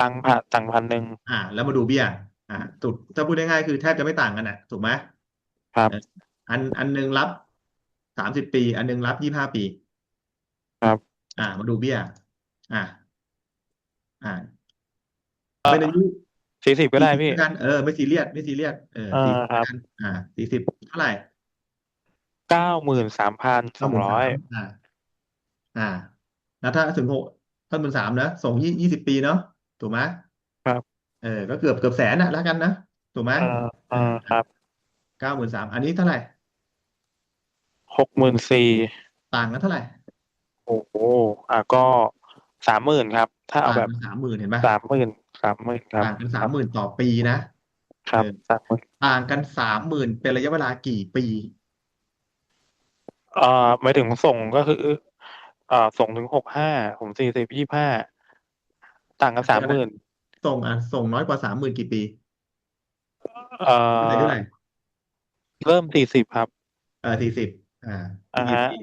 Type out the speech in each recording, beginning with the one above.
ตังค์ผ่าตังค์พันหนึ่งอ่า แล้วมาดูเบี้ย อ่าถูกถ้าพูดง่ายๆคือแทบจะไม่ต่างกันอะ ถูกไหมครับเอออันอันหนึงรับสามสิบปี อันหนึงรับยี่ห้าปี ครับ อ่า มาดูเบี้ย อ่า อ่าเป็นอายุสี่สิบก็ได้พี่แล้วกันเออไม่ซีเรียสไม่ซีเรียสเอออ่าสี่สิบครับแล้วกันอ่าสี่สิบเท่าไหร่เก้าหมื่นสามพันสองร้อย อ่า อ่า แล้วถ้าถึงหกถ้าหมื่นสามนะส่งยี่ยี่สิบปีเนาะ ถูกไหมครับ เออ ก็เกือบเกือบแสนนะแล้วกันนะ ถูกไหมอ่าอ่าครับเก้าหมื่นสามอันนี้เท่าไหร่ หกหมื่นสี่ต่างกันเท่าไหร่โอ้โหอะก็สามหมื่นครับ ถ้าเอาต่างแบบกันสามหมื่นเห็นไหมสามหมื่นสามหมื่นครับต่างกันสามหมื่นต่อปีนะ ครับเออสามหมื่นต่างกันสามหมื่นเป็นระยะเวลากี่ปี เอ่อหมายถึงส่งก็คือเอ่อส่งถึงหกห้าผมสี่สิบยี่ห้า ต่างกันสามหมื่นส่งอะส่งน้อยกว่าสามหมื่นกี่ปีเอ่อเท่าไหร่เท่าไหร่เริ่มสี่สิบครับ เออสี่สิบอ่าอ่ากี่ฮะปี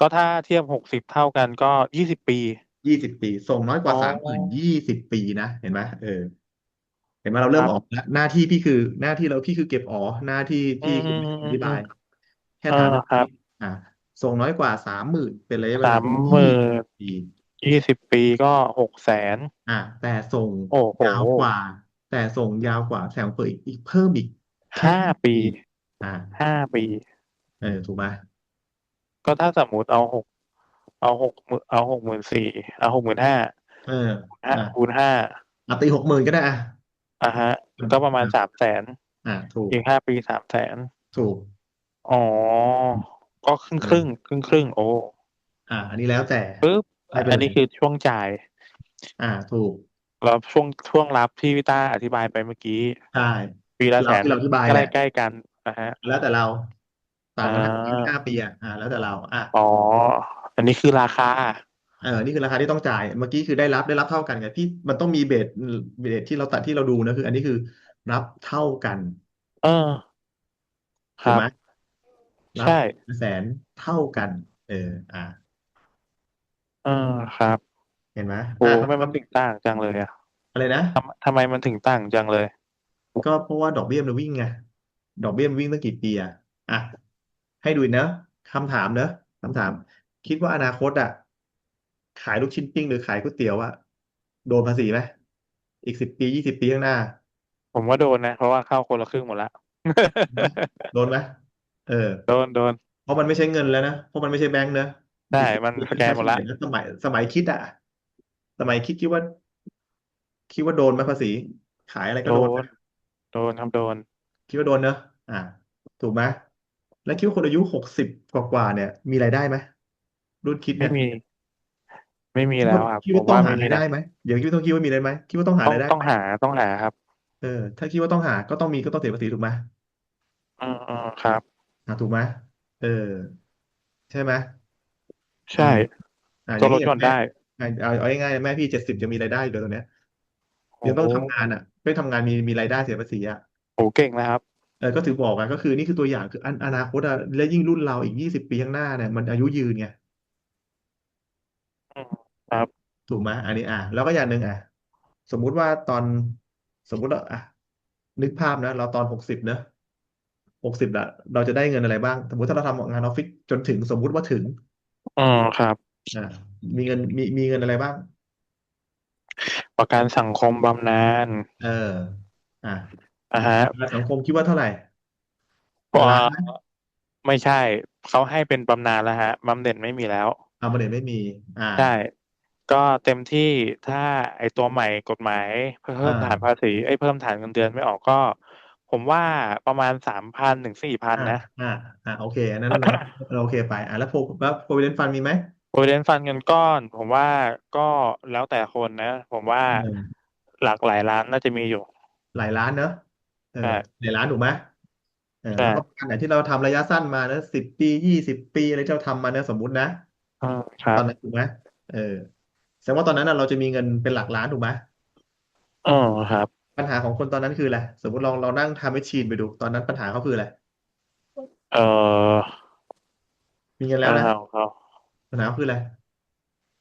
ก็ถ้าเทียบหกสิบเท่ากันก็ยี่สิบปี ยี่สิบปี ส่งน้อยกว่าอ๋อ สามหมื่นยี่สิบปีนะ เห็นไหมเออ เห็นไหมเราเริ่มครับออกแล้วหน้าที่พี่คือ หน้าที่เราพี่คือเก็บอ๋อหน้าที่ที่อืคุณมอธิบาย แค่เอถามอครับ อ่าส่งน้อยกว่าสามหมื่นเป็นระยะเวสาลามหมื่น ปี ยี่สิบปีก็หกแสนอ่าแต่ส่งโอ้โหยาวกว่า แต่ส่งยาวกว่าแถมเพิ่มอีกอีกเพิ่มอีกห้าปีอ่าห้าปี เออถูกไหมก็ถ้าสมมุติเอาหกเอาหกหมื่นเอาหกหมื่นสี่เอาหกหมื่นห้าเออห้าอ่าคูณห้าอะตีหกหมื่นก็ได้อะอะฮะ ก็ประมาณอ่าสามแสนอ่าถูกอีกห้าปีสามแสนถูกอ๋อ ก็ครึ่งครึ่งครึ่งครึ่งโอ้อ่า อันนี้แล้วแต่ปึ๊บไม่เป็นไร อันนี้คือช่วงจ่าย อ่าถูกแล้วช่วงช่วงรับที่พี่ต้าอธิบายไปเมื่อกี้ใช่ปีละที่แสเรานที่เราอธิบายใกแหล้ละใกล้กันนะฮะ แล้วแต่เราต่างกันอ่าห้าปีอะอ่า แล้วแต่เรา อะอ๋อ อันนี้คือราคาเออนี่คือราคาที่ต้องจ่าย เมื่อกี้คือได้รับได้รับเท่ากันไงพี่มันต้องมีเบสเบสที่เราตัดที่เราดูนะคือ อันนี้คือรับเท่ากัน เออคถูกรับไหมรับใช่แสนเท่ากัน เออ อ่า เออครับ เห็นไหมโอ้อะทำไมมันถึงต่างจังเลยอะอะไรนะ ทำทำไมมันถึงต่างจังเลย ก็เพราะว่าดอกเบี้ยมันวิ่งไงดอกเบี้ยมันวิ่งตั้งกี่ปีอะอะให้ดูอีกนะคำถามเนอะคำถาม คิดว่าอนาคตอะขายลูกชิ้นปิ้งหรือขายก๋วยเตี๋ยวอะโดนภาษีไหมอีกสิบปียี่สิบปีข้างหน้า ผมว่าโดนนะ เพราะว่าเข้าคนละครึ่งหมดละ โดนไหมเออ โดนโดนเพราะมันไม่ใช่เงินแล้วนะเพราะมันไม่ใช่แบงค์นะ ใช่อีกมันปีสแกนหมดละสมัยสมัยคิดอะ สมัยคิดคิดว่า คิดว่าโดนไหมภาษี ขายอะไรก็โดโดนนโดนครับโดน คิดว่าโดนเนอะอ่า ถูกไหมแล้วคิดว่าคนอายุหกสิบกว่าๆเนี่ย มีรายได้ไหมรุ่นคิดไม่เนี่ยมี ไม่มีคิดแล้วว่าครับคิดผว่ามต้องว่าหาไม่มีรายแล้ได้วไหมเดี๋ยวคิดว่าต้องคิดว่ามีรายได้ไหมคิดว่าต้องหาต้องรายได้ต้องหาต้องหาครับ เออ ถ้าคิดว่าต้องหาก็ต้องมีก็ต้องเสียภาษีถูกไหมอืมอืมครับอ่าถูกไหมเออ ใช่ไหม ใช่อ่าอก็ย่างลนี้ดอหย่ย่าองนแม่ได้อ่าเอาเอาง่ายๆแม่พี่เจ็ดสิบจะมีรายได้อยู่เลยตอนเนี้ยโอ้ยังต้องทำงานอะไม่ทำงานมีมีรายได้เสียภาษีอะโหเก่งนะครับเออก็ถือบอกอะก็คือนี่คือตัวอย่างคืออนอนาคตอะและยิ่งรุ่นเราอีกยี่สิบปีข้างหน้าเนี่ยมันอายุยืนไงอืมครับถูกไหมอันนี้อะแล้วก็อย่างหนึ่งอะ สมมุติว่าตอนสมมุติว่าอะนึกภาพนะ เราตอนหกสิบเนอะหกสิบละเราจะได้เงินอะไรบ้าง สมมติถ้าเราทำงานออฟฟิศจนถึงสมมุติว่าถึง อืมครับ อะมีเงินมีมีเงินอะไรบ้าง ประกันสังคมบำนาญเออ อะอะฮะประกันสังคมคิดว่าเท่าไหร่เอ่ล้านอไหมไม่ใช่เขาให้เป็นบำนาญแล้วฮะบำเหน็จไม่มีแล้วเอาประเด็นไม่มี อ่า ใช่ ก็เต็มที่ถ้าไอตัวใหม่กฎหมาย เพิ่มอ่าฐานภาษีไอยเพิ่มฐานเงินเดือนไม่ออกก็ ผมว่าประมาณสามพันถึงสี่พันอ่านะ อ่า อ่า โอเค อันนั้นอันนั้นโอเคไป อะแล้วโพแล้ว provident fund มีไหม provident fund เงินก้อน ผมว่าก็แล้วแต่คนนะ ผมว่าเออหลักหลายล้านน่าจะมีอยู่ หลายล้านเนอะเออใช่หลายล้านถูกไหมเออใช่แล้วก็ประกันไหนที่เราทำระยะสั้นมานะสิบปียี่สิบปีอะไรที่เราทำมาเนี่ยสมมุตินะอืมครัตบอนนั้นถูกไหมเออแสดงว่าตอนนั้นน่ะเราจะมีเงินเป็นหลักล้านถูกไหมอืมครับ ปัญหาของคนตอนนั้นคืออะไรสมมติลองเรานั่งทำแมชชีนไปดู ตอนนั้นปัญหาเขาคืออะไรเออมีเงินแล้ปัวญนะหาของเขาปัญหาเขาคืออะไร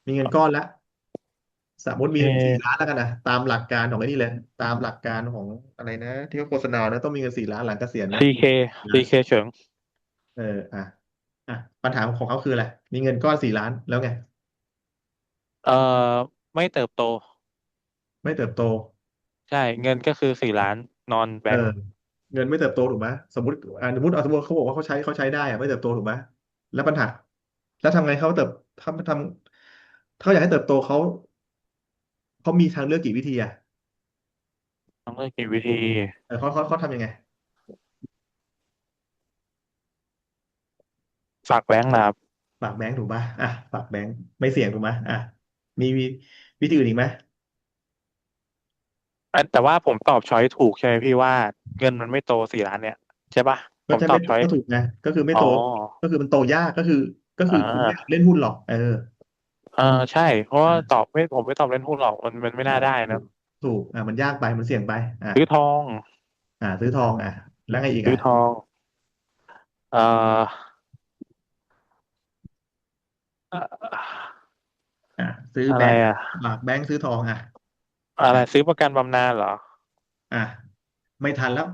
มีเงินก้อนแล้วสมมติมีเอเงินสี่ล้านอแล้วกันนะตามหลักการของไอ้นี่เลย ตามหลักการของอะไรนะ ที่เขาโฆษณานะต้องมีเงินสี่ล้านหลังเกษียณนะซีเคนะซีเคเฉิงเอออะอะปัญหาของเขาคืออะไรมีเงินก้อนสี่ล้านแล้วไง เอ่อไม่เติบโต ไม่เติบโต ใช่ เงินก็คือสี่ล้านนอนแบเอองก์เงินไม่เติบโตถูกไหมสมมติอ่าสมมติเอาสมมติเขาบอกว่าเขาใช้เขาใช้ได้อะไม่เติบโตถูกไหมแล้วปัญหา แล้วทำไงเขาเติบทำทำเขาอยากให้เติบโตเขาเขามีทางเลือกกี่วิธีอะต้องเลือกกี่วิธี เออเขาเขาเขาทำยังไง ฝากแบงก์นะครับ ฝากแบงก์ถูกป่ะอะฝากแบงก์ไม่เสี่ยงถูกไหมอะมีมีวิธีอื่นอีกไหมอัน แต่ว่าผมตอบช้อยถูกใช่ไหมพี่ว่าเงินมันไม่โตสี่ล้านเนี่ยใช่ปะผก็ใช่ไม่มตอบช้อยก็ถูกไงก็คือไม่อ๋อโตก็คือมันโตยากก็คือ ก็อ่คือคุณไม่าเล่นหุ้นหรอกเอออ่าใช่ เพราะว่าตออ่าบไม่ผมไม่ตอบเล่นหุ้นหรอกมันมันไม่อ่าน่าได้นะถูกถูกอ่ามันยากไปมันเสี่ยงไปอะซื้อทอง อ่า ซื้อทองอะแล้วไงอีกอะซื้อทองเอ่อเอ่ออะซื้ออะไรแบงก์อะฝากแบงก์ซื้อทองอะ อะไรอะซื้อประกันบำนาญเหรอ อะไม่ทันแล้ว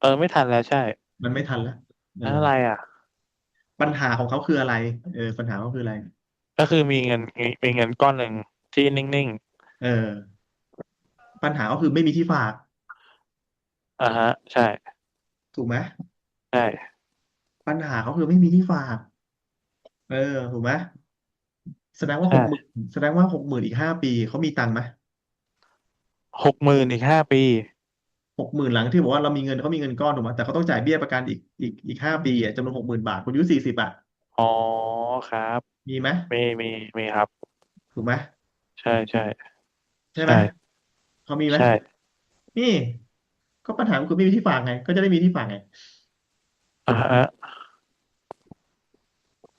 เออไม่ทันแล้วใช่ มันไม่ทันแล้วเออแล้วอะไรอะ ปัญหาของเขาคืออะไร เออ ปัญหาเขาคืออะไร ก็คือมีเงินมีมีเงินก้อนหนึ่งที่นิ่งเออ ปัญหาก็คือไม่มีที่ฝากๆอ่าฮะ ใช่ถูกไหมใช่ปัญหาเขาคือไม่มีที่ฝาก เออ ถูกไหมแสดงว่าหกหมื่นใช่แสดงว่าหกหมื่นอีกห้าปีเขามีตังค์ไหม หกหมื่นอีกห้าปี หกหมื่นหลังที่บอกว่าเรามีเงินเขามีเงินก้อนถูกไหมแต่เขาต้องจ่ายเบี้ยประกันอีกอีกอีกห้าปีอะจำนวนหกหมื่นบาทคุณอายุสี่สิบอะอ๋อครับมีไหมมีมีมีครับ ถูกไหมใช่ใช่ ใช่ไหมใช่ เขามีไหมใช่ นี่ก็ปัญหาคือไม่มีที่ฝากไง ก็จะได้มีที่ฝากไง อ่าฮะ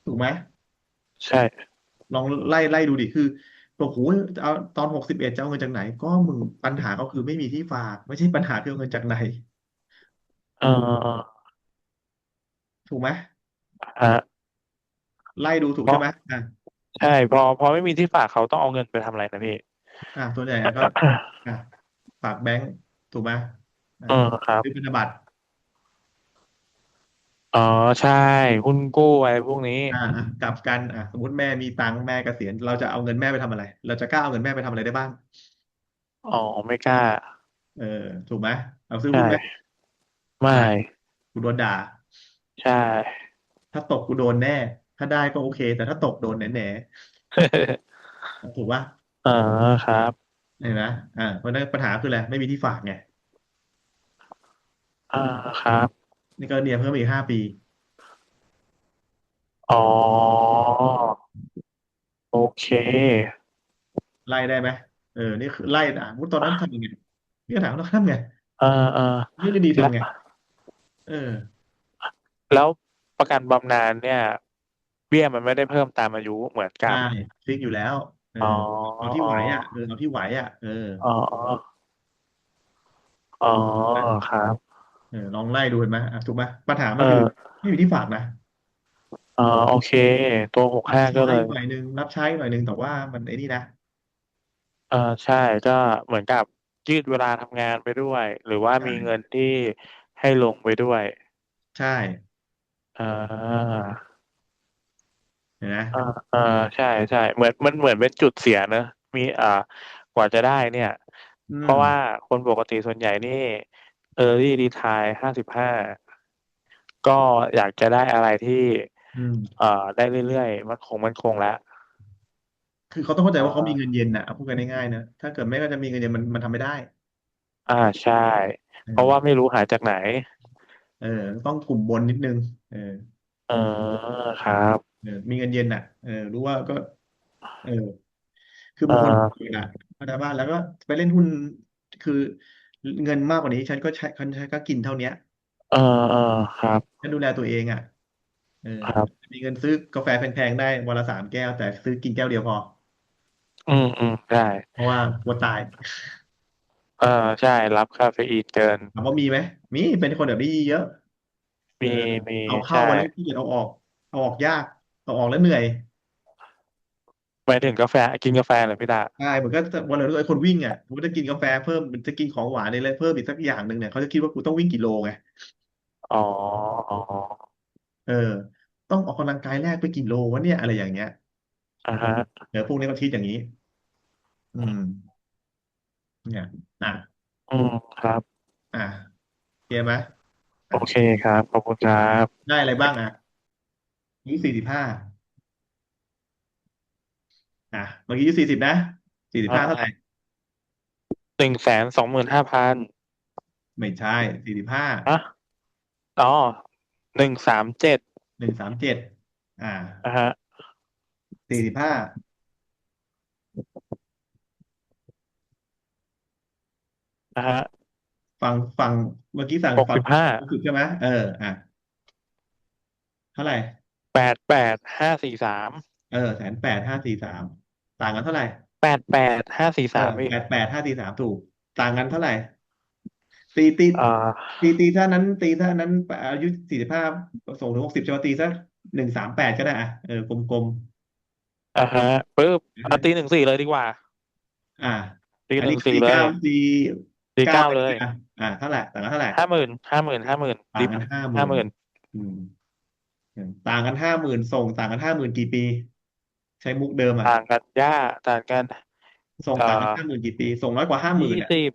ถูกไหม ใช่ ลองไล่ไล่ดูดิคือ บอกโหจะเอาตอนหกสิบเอ็ดจะเอาเงินจากไหน ก็มึงปัญหาเขาคือไม่มีที่ฝาก ไม่ใช่ปัญหาคือเอาเงินจากไหน เออถูกไหมฮะไล่ดูถูกเพราะใช่ไหมอะใช่ พอพอไม่มีที่ฝากเขาต้องเอาเงินไปทำอะไรนะพี่ อะตัวใหญ่อะก็ อะฝากแบงก์ถูกไหมอะเออครับ ซื้อพันธบัตร อ๋อ ใช่ หุ้นกู้อะไรพวกนี้ อ่าอะกลับกันอะสมมติแม่มีตังค์แม่เกษียณเราจะเอาเงินแม่ไปทำอะไร เราจะกล้าเอาเงินแม่ไปทำอะไรได้บ้าง อ๋อ ไม่กล้า เออ ถูกไหมเอาซื้อใช่ หุ้นไหมไม่อะกูโดนด่า ใช่ ถ้าตกกูโดนแน่ ถ้าได้ก็โอเค แต่ถ้าตกโดนแน่แน่ถูกปะอ่าครับ เห็นไหมอ่าเพราะฉะนั้นปัญหาคืออะไรไม่มีที่ฝากไงอ่าครับ นี่ก็เนี่ยเพิ่มอีกห้าปี อ๋อ โอเค ไล่ได้ไหมเออ นี่คือไล่อะมุดตอนนั้นทำยังไงนี่ก็ถามว่าทำไงอ่าอ่านี่ก็ดีแล้วทำไง เออ แล้วประกันบำนาญเนี่ย เบี้ยมันไม่ได้เพิ่มตามอายุเหมือนกัใช่บฟิกอยู่แล้ว เอออ๋อ เอาที่ไหวอะเออเอาที่ไหวอะเออ อ๋อ อ๋อ ครับ เออลองไล่ดูเห็นไหมอะถูกไหมปัญหาเอมันคืออไม่มีที่ฝากนะอ๋อโอเค ตัวหกรับใช้ห้าก็เลยหน่อยนึงรับใช้หน่อยนึงแต่ว่ามันไอ้นี่นะเออใช่ก็เหมือนกับยืดเวลาทำงานไปด้วย หรือว่าใช่มีเงินที่ให้ลงไปด้วยใช่อ่าเห็นไหมอ่าอ่าใช่ใช่เหมือนมันเหมือนเป็นจุดเสียเนอะมีอ่ากว่าจะได้เนี่ย อืมเพราะว่าคนปกติส่วนใหญ่นี่ early retire ห้าสิบห้าก็อยากจะได้อะไรที่อืม เอ่อได้เรื่อยๆ มันคงมันคงแล้ว คือเขาต้องเข้าใจอ่ว่าเขามีเงินาเย็นนะเอาพูดกันง่ายๆนะถ้าเกิดไม่ก็จะมีเงินเย็นมันมันทำไม่ได้อ่าใช่ เพราะว่าเออไม่รู้หาจากไหน เออ ต้องกลุ่มบนนิดนึง เออ เออครับ เออมีเงินเย็นอะ เออ รู้ว่าก็ เออ คือเอบางคนออะเข้าใจว่าแล้วก็ไปเล่นหุ้น คือ เงินมากกว่านี้ ฉันก็ใช้ฉันก็กินเท่าเนี้ยเออเออครับ ฉันดูแลตัวเองอะเออครับ มีเงินซื้อกาแฟแพงๆได้วันละสามแก้ว แต่ซื้อกินแก้วเดียวพอ อืมอืมได้เพราะว่ากลัวตายเออใช่รับคาเฟอีนเกินถามว่ามีไหมมีเป็นคนแบบนี้เยอะเออมีมีเอาเข้าใช่ มาแล้วขี้เกียจเอาออก เอาออกยากเอาออกแล้วเหนื่อย หมายถึงกาแฟกินกาแฟเหรอพี่ตาใช่เหมือนก็วันนั้นไอ้คนวิ่งอะมันจะกินกาแฟเพิ่มมันจะกินของหวานอะไรเพิ่มอีกสักอย่างหนึ่งเนี่ยเขาจะคิดว่ากูต้องวิ่งกี่โลไงอ๋ออ๋อเออ ต้องออกกำลังกายแรกไปกี่โลวะเนี่ยอะไรอย่างเงี้ยอ่าฮะเออพวกนี้ก็คิดอย่างนี้ อืม เนี่ยอะอืมครับ อะเห็นไหมอะโอเคครับขอบคุณครับ ได้อะไรบ้างอะอายุสี่สิบห้า อะเมื่อกี้อายุสี่สิบนะสี่สิบอ่ห้าเท่าไหร่าหนึ่งแสนสองหมื่นห้าพันไม่ใช่สี่สิบห้าอะอ๋อหนึ่งสามเจ็ดหนึ่งสามเจ็ดอ่าอ่าฮะสี่สิบห้าอ่าฮะฟังฟังเมื่อกี้สั่งฟังหกสิบห้ารู้สึกใช่ไหมเอออะเท่าไหร่แปดแปดห้าสี่สามเออแสนแปดห้าสี่สาม ต่างกันเท่าไหร่แปดแปดห้าสี่เออสามพี่แปดแปดห้าสี่สามถูก ต่างกันเท่าไหร่ตีตีอ่าตีตีถ้านั้น ตีถ้านั้นอายุสี่สิบห้าส่งถึงหกสิบจะมาตีสักหนึ่งสามแปดก็ได้อะเออกลมอ่าฮะปึ๊บๆอะตีหนึ่งสี่เลยดีกว่า อ่าตีหอันนี้นึ่งสี่เลยตีเก้าตีตีเก้าเก้าเลยไปเลยอะอ่าเท่าไหร่ต่างกันเท่าไหร่ห้าหมื่นห้าหมื่นห้าหมื่นตีต่างกันห้าหมื่นห้าหมื่นอืมต่างกันห้าหมื่นส่งต่างกันห้าหมื่นกี่ปี ใช้มุกเดิมอะต่างกันย่าต่างกัน ส่งเอ่อต่างกันห้าหมื่นกี่ปี ส่งน้อยกว่าห้าหมื่นอะยี่สิบ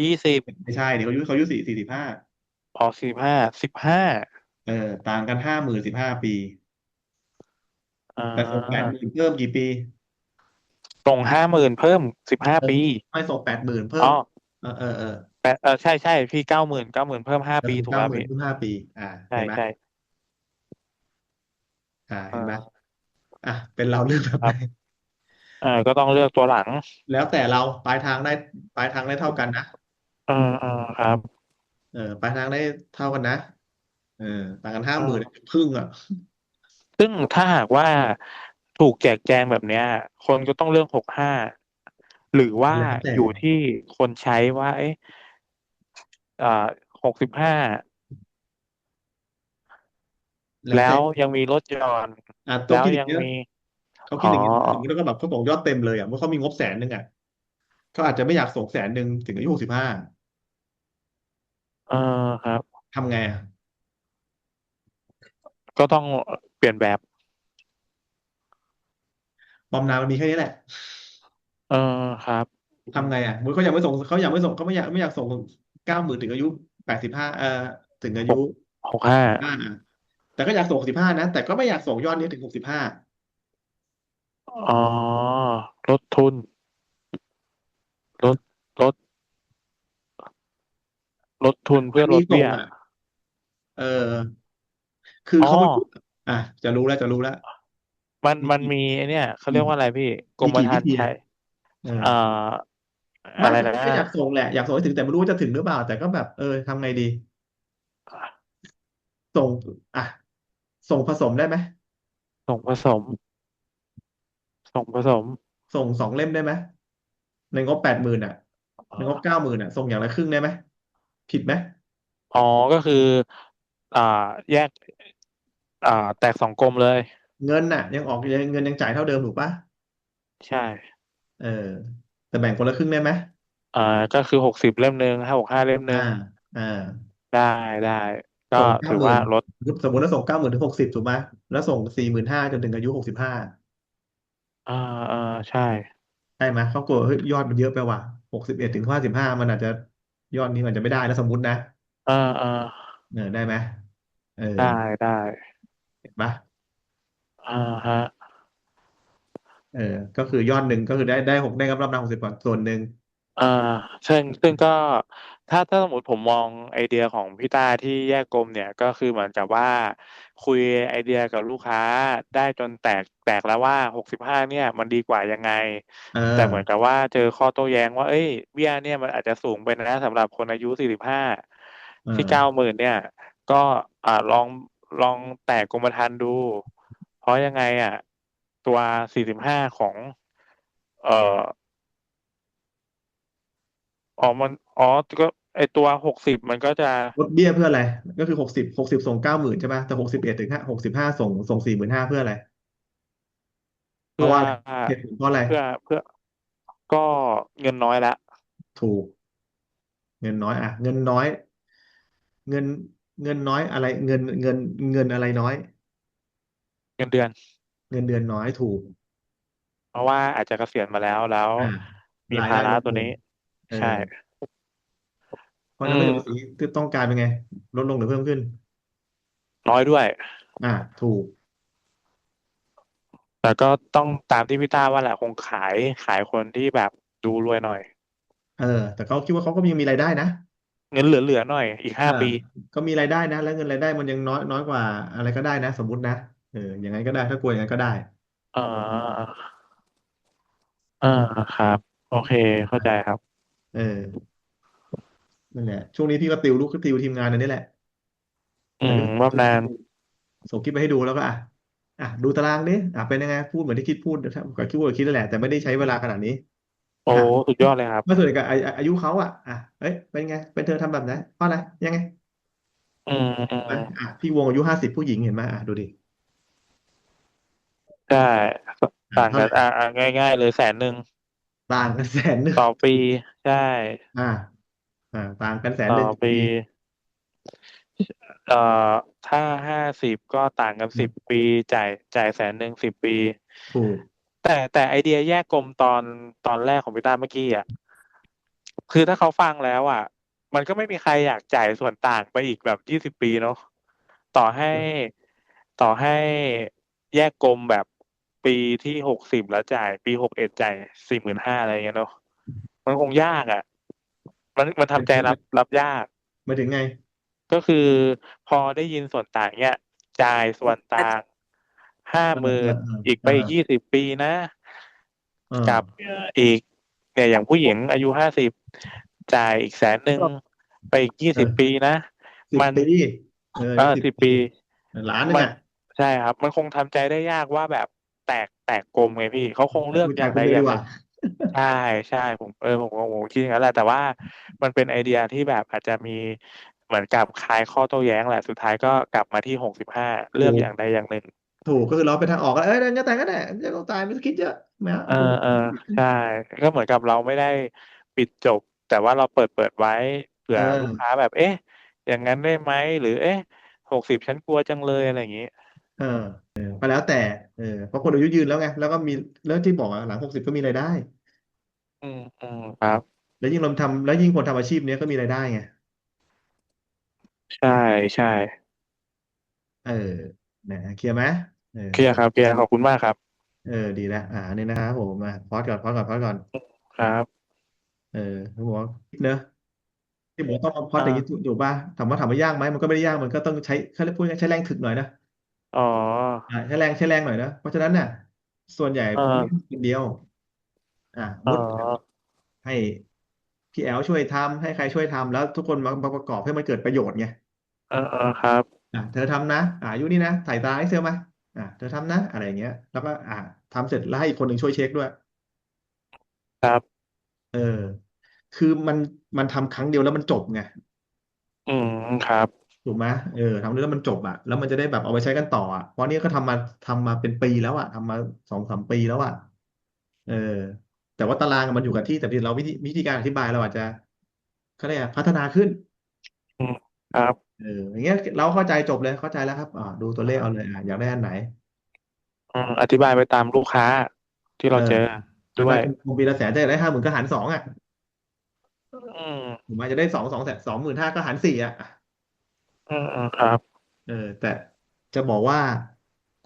ยี่สิบไม่ใช่เดี๋ยวเขาอายุเขาอายุสี่สี่สิบห้าออกสิบห้าสิบห้าเออ ต่างกันห้าหมื่นสิบห้าปีอ่แต่ส่งแปดหามื่นเพิ่มกี่ปี ส่งห้าหมื่นเพิ่มสิบห้าเออปี ไม่ส่งแปดหมื่นเพิ่อ๋อมเออเออเออแปดเออใช่ใช่พี่เก้าหมื่นเก้าหมื่นเพิ่มห้าเออปีถูกเก้าหมื่นป่ะพี่เพิ่มห้าปี อ่าใช่เห็นไหมใช่อ่าเเห็นไหม อออะเป็นเราเลือกแบบไหนครับเออก็ต้องเลือกตัวหลัง แล้วแต่เราปลายทางได้ปลายทางได้เท่ากันนะเออเออครับ เออปลายทางได้เท่ากันนะเออต่างกันห้าเอหมื่นอครึ่งอะซึ่งถ้าหากว่าถูกแจกแจงแบบเนี้ย คนก็ต้องเลือกหกห้าหรือว่าแล้วแต่อยู่ที่คนใช้ว่าเอ๊ะอ่าหกสิบห้า แล้วแต่แล้วยังมีรถหย่อนอะต้องแล้วคิดอย่างเงี้ยยังมี เขาอ๋อคิดอย่างเงี้ยอย่างนี้แล้วก็แบบเขาส่งยอดเต็มเลยอะเมื่อเขามีงบแสนหนึ่งอะเขาอาจจะไม่อยากส่งแสนหนึ่งถึงอายุหกสิบห้าเออครับ ทำไงอะก็ต้องเปลี่ยนแบบ บำนาญมันมีแค่นี้แหละเออครับ ทำไงอะมุ้ยเขายังไม่ส่งเขายังไม่ส่งเขาไม่อยากไม่อยากส่งเก้าหมื่นถึงอายุแปดสิบห้าเอ่อถึงอายุหกหกห้า ห้า แต่ก็อยากส่งหกสิบห้านะ แต่ก็ไม่อยากส่งยอดนี้ถึงหกสิบห้าอ๋อลดทุนลดลดลดทุนเพื่มันมีอลดเบี้ยส่งอะเออ คืออ๋อเขาไม่อะจะรู้แล้วจะรู้แล้ว มันมีกี่มันมีไอ้เนี่ยเขาอืมเรียกว่าอะไรพี่กรมีมธรรม์ใช้กี่วิธีอะเออเอ่อไม่อะไรนะก็ก็อยากส่งแหละอยากส่งให้ถึงแต่ไม่รู้ว่าจะถึงหรือเปล่า แต่ก็แบบเออทำไงดีส่งอะ ส่งผสมได้ไหมส่งผสม ส่งผสมส่งสองเล่มได้ไหมในงบแปดหมื่นอะในงบเก้าหมื่นอะ ส่งอย่างละครึ่งได้ไหมผิดไหมอ๋อก็คือ อ่า แยก อ่า แตกสองกรมเลย เงินน่ะ ยังออกยังเงินยังจ่ายเท่าเดิมถูกปะใช่ เออ แต่แบ่งคนละครึ่งได้ไหมอ่าก็คือหกสิบเล่มหนึ่งห้าหกห้าเล่มหอ่านึ่งอ่าได้ได้ ก็ส่งเก้าถือหมื่นว่าลดสมมติว่าส่งเก้าหมื่นถึงหกสิบถูกไหมแล้วส่งสี่หมื่นห้าจนถึงอายุหกสิบห้าอ่าอ่าใช่ใช่ไหมเขากลัวเฮ้ยยอดมันเยอะไปว่ะหกสิบเอ็ดถึงห้าสิบห้ามันอาจจะยอดนี้มันอาจจะไม่ได้แล้วสมมตินะอ่าอ่าเออได้ไหมเออได้ได้เห็นปะอ่าฮะเออ ก็คือยอดหนึ่งก็คือได้ได้หกได้กำไรหกสิบกว่าส่วนหนึ่ง อ่าซึ่งซึ่งก็ ถ้า ถ้าสมมติผมมองไอเดียของพี่ต้าที่แยกกลมเนี่ย ก็คือเหมือนกับว่า คุยไอเดียกับลูกค้าได้จนแตก แตกแล้วว่าหกสิบห้าเนี่ยมันดีกว่ายังไง เอแต่เหมือนอ กับว่าเจอข้อโต้แย้งว่าเอ้ย เบี้ยเนี่ยมันอาจจะสูงไปนะสำหรับคนอายุสี่สิบห้าเอที่เก้าอหมื่นเนี่ย ก็ อ่า ลอง ลองแตกกรมธรรม์ดู เพราะยังไงอะตัวสี่สิบห้าของ เอ่อ อ๋อมันอ๋อก็ไอตัวหกสิบมันก็จะลดเบี้ยเพื่ออะไร ก็คือหกสิบหกสิบส่งเก้าหมื่นใช่ไหมแต่หกสิบเอ็ดถึงห้าหกสิบห้าส่งส่งสี่หมื่นห้าเพื่ออะไร เพเพื่อราะว่าอะไรเหตุผลเพราะอะไร เพื่อเพื่อก็เงินน้อยละ ถูก เงินน้อยอะ เงินน้อย เงินเงินน้อยอะไร เงินเงินเงินอะไรน้อย เงินเดือน เงินเดือนน้อยถูก เพราะว่าอาจจะเกษียณมาแล้วแล้วอ่ามีภารายได้ระตัวนี้ลดลง เออใช่เพราะฉะอืนั้นประโยคมนี้คือต้องการเป็นไง ลดลงหรือเพิ่มขึ้น น้อยด้วย อ่า ถูก แต่ก็ต้องตามที่พี่ต้าว่าแหละคงขายขายคนที่แบบดูรวยหน่อย เออ แต่เขาคิดว่าเขาก็ยังมีรายได้นะเงินเหลือๆหน่อยอีกเออห้าปี ก็มีรายได้นะ แล้วเงินรายได้มันยังน้อยน้อยกว่า อะไรก็ได้นะ สมมุตินะเอออย่างนั้นก็ได้ถ้ากลัวอย่างนั้นก็ได้อ่าอ่าครับ โอเค เข้าใจครับ เออ นั่นแหละ ช่วงนี้พี่ก็ติวลูกก็ติวทีมงานอันนี้แหละอืมแล้วก็รอบนานส่งคลิปไปให้ดูแล้วก็อะอะดูตารางดิอะเป็นยังไงพูดเหมือนที่คิดพูดก็คิดว่าคิดนั่นแหละแต่ไม่ได้ใช้เวลาขนาดนี้โอ้อะสุดยอดเลยครับเมื่อส่วนใหญ่กับอาอายุเขาอะอะเอ้ยเป็นไง เป็นเธอทำแบบไหนเพราะอะไรยังไง อืมอือะมอะพี่วงอายุห้าสิบผู้หญิงเห็นไหมอะดูดิใช่ต่างอะเท่าไหร่กันอ่าอ่าง่ายๆเลยแสนหนึ่ง ต่างกันแสนหนึ่งต่อปี ใช่ อะอ่า ต่างกันแสนต่อหนึ่งต่อปีปี เอ่อ ถ้าห้าสิบก็ต่างกันอืมสิบปี จ่ายจ่ายแสนหนึ่งสิบปี ถูก แต่แต่ไอเดียแยกกลมตอนตอนแรกของพี่ต้าเมื่อกี้อะคือถ้าเขาฟังแล้วอะ มันก็ไม่มีใครอยากจ่ายส่วนต่างไปอีกแบบยี่สิบปีเนาะต่อให้ต่อให้แยกกลมแบบ ปีที่หกสิบแล้วจ่าย ปีหกเอ็ดจ่ายสี่หมื่นห้าอะไรอย่างเงี้ยเนาะมันคงยากอะ มันมันทำใจรับรับยากมาถึงไง ก็คือพอได้ยินส่วนต่างเนี่ยจ่ายส่วนต่างห้าเออหมื่นเออเอออีกไปเอออีกยี่สิบปีนะเอกับออีกเนี่ยอย่างผู้หญิงอายุห้าสิบจ่ายอีกแสนหนึ่งไปอีกยี่สิบปีเออนะมันสิบปีเออเออยี่สิบปีสิบปีมันล้านหนึงอะใช่ครับ มันคงทำใจได้ยากว่าแบบ แตกแตกกลมไงพี่ เขาคงเลือกอย่ากูจ่ายคงใดอย่างหนึ่งนเดียวดีกว่าใช่ใช่ผมเออผมผมผมคิดอย่างนั้นแหละแต่ว่ามันเป็นไอเดียที่แบบอาจจะมีเหมือนกับคลายข้อโต้แย้งแหละสุดท้ายก็กลับมาที่หกสิบห้าเลืถูกอกอย่างใดอย่างหนึ่งถูกก็คือเราไปทางออกก็เอ้ยงั้นแต่งก็ได้จะต้องตายไม่ต้องคิดเยอะไม่เอาเออกูเออใช่ก็เหมือนกับเราไม่ได้ปิดจบ แต่ว่าเราเปิดเปิดไว้เผื่เออลูกค้าอแบบ เอ๊ะ อย่างนั้นได้ไหมหรือ เอ๊ะหกสิบฉันกลัวจังเลยอะไรอย่างนี้ เออเออก็แล้วแต่เออเพราะคนอายุยืนแล้วไงแล้วก็มีเรื่องที่บอกอะหลังหกสิบก็มีรายได้ อืมอืมครับ แล้วยิ่งเราทำแล้วยิ่งคนทำอาชีพเนี้ยก็มีรายได้ไงใช่ใช่เออนะเคลียร์ไหมเออ เคลียร์ครับเคลียร์ขอบคุณมากครับ เออดีแล้วอ่าอันนี้นะครับผมมาพอดก่อนพอดก่อนพอดก่อน ครับ เออเขาบอกว่าเนอะที่บอกว่าต้องมาพอดอย่างนี้ถูอ่ากถูกป่ะถามว่าถามว่ายากไหมมันก็ไม่ได้ยากมันก็ต้องใช้เขาเรียกพูดง่ายๆใช้แรงถึกหน่อยนะ อ๋อ อ่าใช้แรงใช้แรงหน่อยนะ เพราะฉะนั้นเนี่ยส่วนใหญ่อ่ผมไม่ได้าทำคนเดียว อ่าอ๋อ มุดให้พี่แอลช่วยทำให้ใครช่วยทำแล้วทุกคนมามาประกอบให้มันเกิดประโยชน์ไง เออเออครับ อ่าเธอทำนะอ่าอายุนี่นะถ่ายตาให้เซลมาอ่าเธอทำนะ อะไรอย่างเงี้ย แล้วก็อ่าทำเสร็จแล้วให้อีกคนหนึ่งช่วยเช็คด้วย ครับ เออ คือมันมันทำครั้งเดียวแล้วมันจบไงอืม ครับ ถูกไหมเออทำแล้วมันจบอะแล้วมันจะได้แบบเอาไปใช้กันต่ออะเพราะนี่ก็ทำมาทำมาเป็นปีแล้วอะทำมาสองสามปีแล้วอะเออ แต่ว่าตารางอะมันอยู่กับที่แต่ที่เราวิธีวิธีการอธิบายเราอาจจะเขาเรียกอะไรพัฒนาขึ้นอืมครับเอออย่างเงี้ยเราเข้าใจจบเลยเข้าใจแล้วครับอ่าดูตัวเลขเอาเลยอ่าอยากได้อันไหนอืมอธิบายไปตามลูกค้าที่เออเราเจอด้วยกำไรกลมๆปีละแสนจะได้ห้าหมื่นก็หารสองอะอืมถูกไหมจะได้สองสองแสนสองหมื่นห้าก็หารสี่อะ อืมอืมครับ เออ แต่จะบอกว่า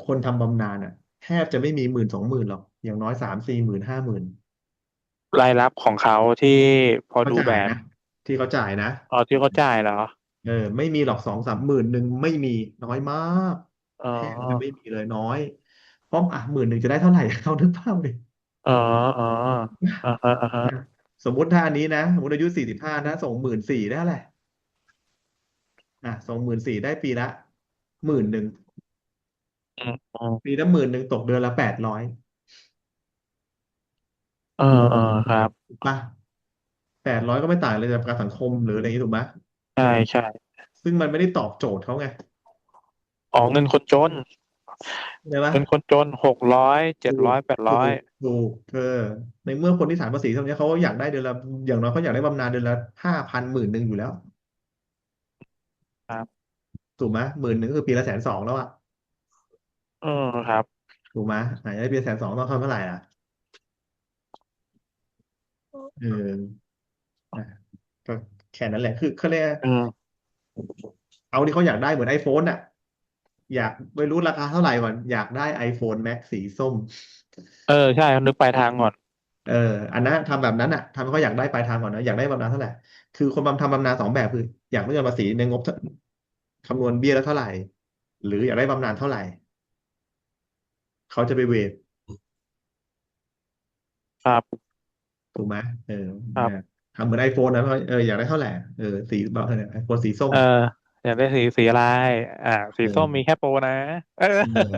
คนทำบำนาญอะ แทบจะไม่มีหมื่นสองหมื่นหรอก อย่างน้อยสามสี่หมื่นห้าหมื่นรายรับของเขาที่พอเขาดูแบบจ่ายนะ ที่เขาจ่ายนะ อ๋อที่เขาจ่ายเหรอเออ ไม่มีหรอกสองสามหมื่นหนึ่งไม่มีน้อยมาก อ๋แทบจะไม่อมีเลยน้อยเพราะอะหมื่นหนึ่งจะได้เท่าไหร่ เขานึกภาพเลยอ๋ออ๋ออ่าฮะอ่าฮะสมมุติถ้าอันนี้นะสมมติอายุสี่สิบห้านะส่งหมื่นสี่ได้แหละ อะส่งหมื่นสี่ได้ปีละหมื่นหนึ่งอืมอืมปีละหมื่นหนึ่งตกเดือนละแปดร้อยเออเออครับ ถูกปะแปดร้อยก็ไม่ต่างเลยจากประกันสังคมหรืออะไรอย่างนี้ถูกไหมใช่ใช่ซึ่งมันไม่ได้ตอบโจทย์เขาไงอ๋อเงินคนจนใช่ปะเป็นคนจนหกร้อยเจ็ดร้อยแปดถูร้อยกถูกเออในเมื่อคนที่ฐานภาษีเท่านี้เขาก็อยากได้เดือนละอย่างน้อยเขาอยากได้บำนาญเดือนละห้าพันหมื่นหนึ่งอยู่แล้วครับ ถูกไหมหมื่นหนึ่งก็คือปีละแสนสองแล้วอะเออครับ ถูกไหมอ่าอยากได้ปีละแสนสองต้องทำเท่าไหร่อะเอออะก็แค่นั้นแหละคือเขาเรียก อืมเอาที่เขาอยากได้เหมือนไอโฟนอะ อยากไม่รู้ราคาเท่าไหร่ก่อนอยากได้ iPhone Max สีส้ม เออใช่นึกปลายทางก่อน เอออันนั้นทำแบบนั้นอะทำให้เขาอยากได้ปลายทางก่อนนะอยากได้บำนาญเท่าไหร่คือคนบำทำบำนาญสองแบบคือ อยากได้เงินภาษีในงบเท่า คำนวณเบี้ยแล้วเท่าไหร่ หรืออยากได้บำนาญเท่าไหร่ เขาจะไปเวทครับ ถูกไหมเออครับเนี่ยทำเหมือนไอโฟนนะเอออยากได้เท่าไหร่เออสีบอกเนี่ยไอโฟนสีส้ม เออ อยากได้สีสีอะไรอ่า สีเออส้มมีแค่โปรนะเออเออ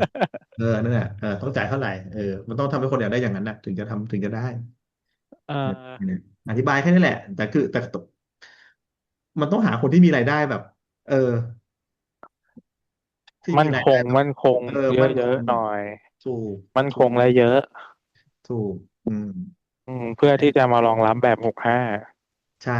เออนั่นแหละเออต้องจ่ายเท่าไหร่เออมันต้องทำให้คนอยากได้อย่างนั้นนะถึงจะทำถึงจะได้เออเนี่ยอธิบายแค่นี้แหละ แต่คือแต่มันต้องหาคนที่มีรายได้แบบ เออ ที่มั่มีนรายคได้งแบบมั่นคงเออเยมั่อะนเยคอะงหน่อย ถูกมั่นคถูงกและเยอะ ถูก อืม อืม เพื่อที่จะมารองรับแบบหกห้าใช่